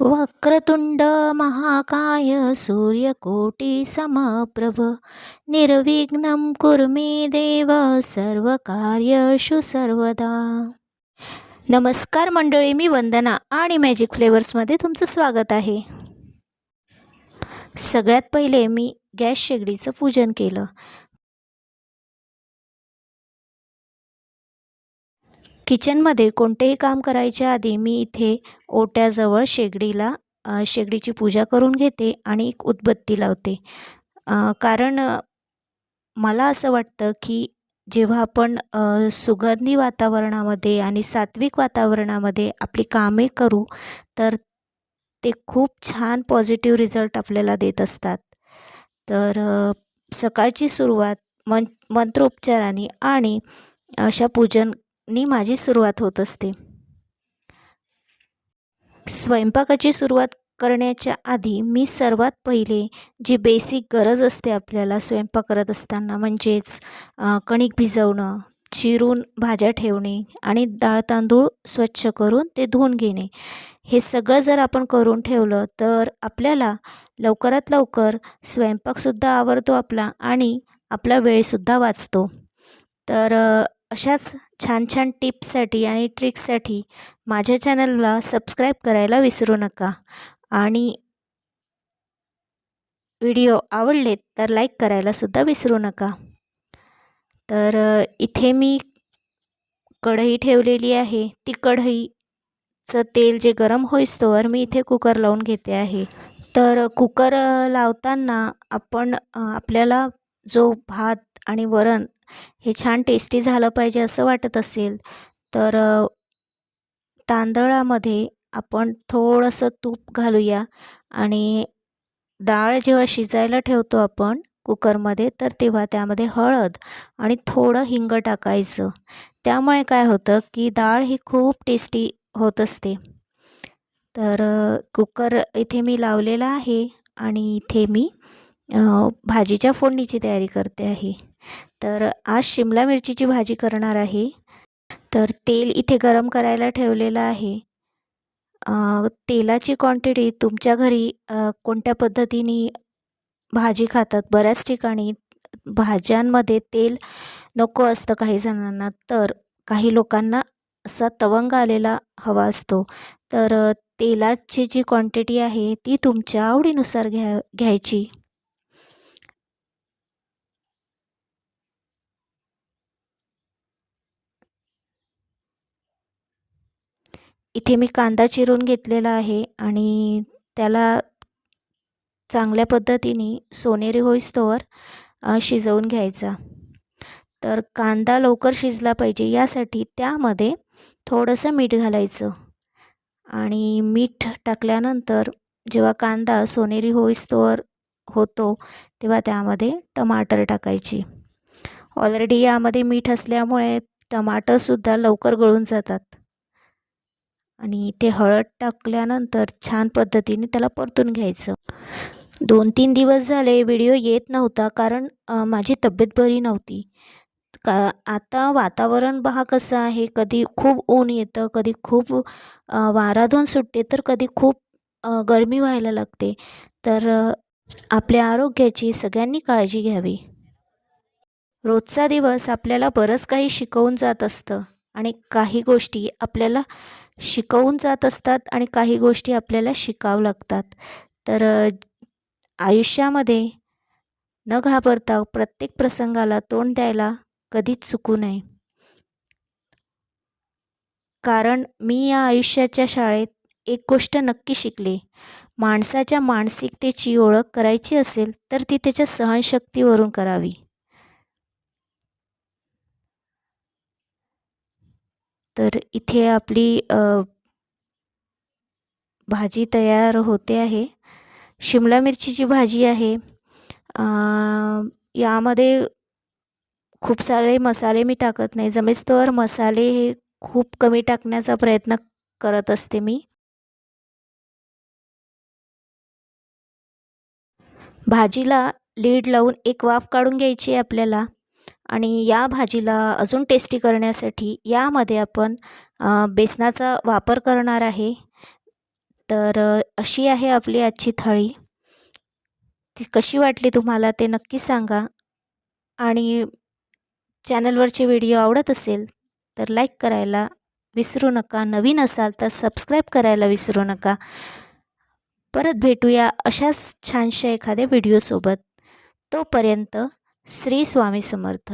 वक्रतुंड महाकाय सूर्यकोटी समप्रभ निर्विघ्नं कुर्मे देव देव सर्वकार्येषु सर्वदा. नमस्कार मंडळी मी वंदना आणि मॅजिक फ्लेवर्समध्ये तुमचं स्वागत आहे. सगळ्यात पहिले मी गॅस शेगडीचं पूजन केलं. किचनमध्ये कोणतेही काम करायच्या आधी मी इथे ओट्याजवळ शेगडीला शेगडीची पूजा करून घेते आणि एक उदबत्ती लावते. कारण मला असं वाटतं की जेव्हा आपण सुगंधी वातावरणामध्ये आणि सात्विक वातावरणामध्ये आपली कामे करू तर ते खूप छान पॉझिटिव्ह रिझल्ट आपल्याला देत असतात. तर सकाळची सुरुवात मन मंत्रोपचाराने आणि अशा पूजन नी माझी सुरुवात होत असते. स्वयंपाकाची सुरुवात करण्याच्या आधी मी सर्वात पहिले जी बेसिक गरज असते आपल्याला स्वयंपाक करत असताना म्हणजेच कणिक भिजवणं चिरून भाज्या ठेवणे आणि डाळ तांदूळ स्वच्छ करून ते धुवून घेणे. हे सगळं जर आपण करून ठेवलं तर आपल्याला लवकरात लवकर स्वयंपाकसुद्धा आवडतो आपला आणि आपला वेळसुद्धा वाचतो. तर अशाच छान छान टिप्ससाठी आणि ट्रिक्ससाठी माझ्या चॅनलला सबस्क्राईब करायला विसरू नका. आणि व्हिडिओ आवडले तर लाईक करायलासुद्धा विसरू नका. तर इथे मी कढई ठेवलेली आहे. ती कढईचं तेल जे गरम होईस्तोवर मी इथे कुकर लावून घेते आहे. तर कुकर लावताना आपण आपल्याला जो भात आणि वरण हे छान टेस्टी झालं पाहिजे असं वाटत असेल तर तांदळामध्ये आपण थोडंसं तूप घालूया आणि डाळ जेव्हा शिजायला ठेवतो आपण कुकरमध्ये तर तेव्हा त्यामध्ये हळद आणि थोडं हिंग टाकायचं. त्यामुळे काय होतं की डाळ ही खूप टेस्टी होत असते. तर कुकर इथे मी लावलेला आहे आणि इथे मी भाजीच्या फोडणीची तयारी करते आहे. तर आज शिमला मिरचीची भाजी करणार आहे. तर तेल इथे गरम करायला ठेवलेलं आहे. तेलाची क्वांटिटी तुमच्या घरी कोणत्या पद्धतीने भाजी खातात? बऱ्याच ठिकाणी भाज्यांमध्ये तेल नको असतं काही जणांना. तर काही लोकांना असा तवंग आलेला हवा असतो. तर तेलाची जी क्वांटिटी आहे ती तुमच्या आवडीनुसार घ्या घ्यायची. इथे मी कांदा चिरून घेतलेला आहे आणि त्याला चांगल्या पद्धतीने सोनेरी होईस्तोवर शिजवून घ्यायचा. तर कांदा लवकर शिजला पाहिजे यासाठी त्यामध्ये थोडंसं मीठ घालायचं. आणि मीठ टाकल्यानंतर जेव्हा कांदा सोनेरी होईस्तोवर होतो तेव्हा त्यामध्ये टमाटर टाकायची. ऑलरेडी यामध्ये मीठ असल्यामुळे टमाटरसुद्धा लवकर गळून जातात. आणि ते हळद टाकल्यानंतर छान पद्धतीने त्याला परतून घ्यायचं. दोन तीन दिवस झाले व्हिडिओ येत नव्हता कारण माझी तब्येत बरी नव्हती. का आता वातावरण पहा कसं आहे. कधी खूप ऊन येतं कधी खूप वाराधून सुटते तर कधी खूप गरमी व्हायला लागते. तर आपल्या आरोग्याची सगळ्यांनी काळजी घ्यावी. रोजचा दिवस आपल्याला बरंच काही शिकवून जात असतं. आणि काही गोष्टी आपल्याला शिकवून जात असतात आणि काही गोष्टी आपल्याला शिकावं लागतात. तर आयुष्यामध्ये न घाबरता प्रत्येक प्रसंगाला तोंड द्यायला कधीच चुकू नये. कारण मी या आयुष्याच्या शाळेत एक गोष्ट नक्की शिकले. माणसाच्या मानसिकतेची ओळख करायची असेल तर ती त्याच्या सहनशक्तीवरून करावी. तर इथे आपली भाजी तयार होते आहे. शिमला मिरचीची भाजी आहे यामध्ये खूप सारे मसाले मी टाकत नाही. जमेस्तवर मसाले हे खूप कमी टाकण्याचा प्रयत्न करत असते मी. भाजीला लीड लावून एक वाफ काढून घ्यायची आहे आपल्याला. आणि या भाजीला अजून टेस्टी करण्यासाठी यामध्ये आपण बेसनाचा वापर करणार आहे. तर अशी आहे आपली आजची थाळी. ती कशी वाटली तुम्हाला ते नक्की सांगा. आणि चॅनलवरचे व्हिडिओ आवडत असेल तर लाईक करायला विसरू नका. नवीन असाल तर सबस्क्राईब करायला विसरू नका. परत भेटूया अशाच छानशा एखाद्या व्हिडिओसोबत. तोपर्यंत श्री स्वामी समर्थ.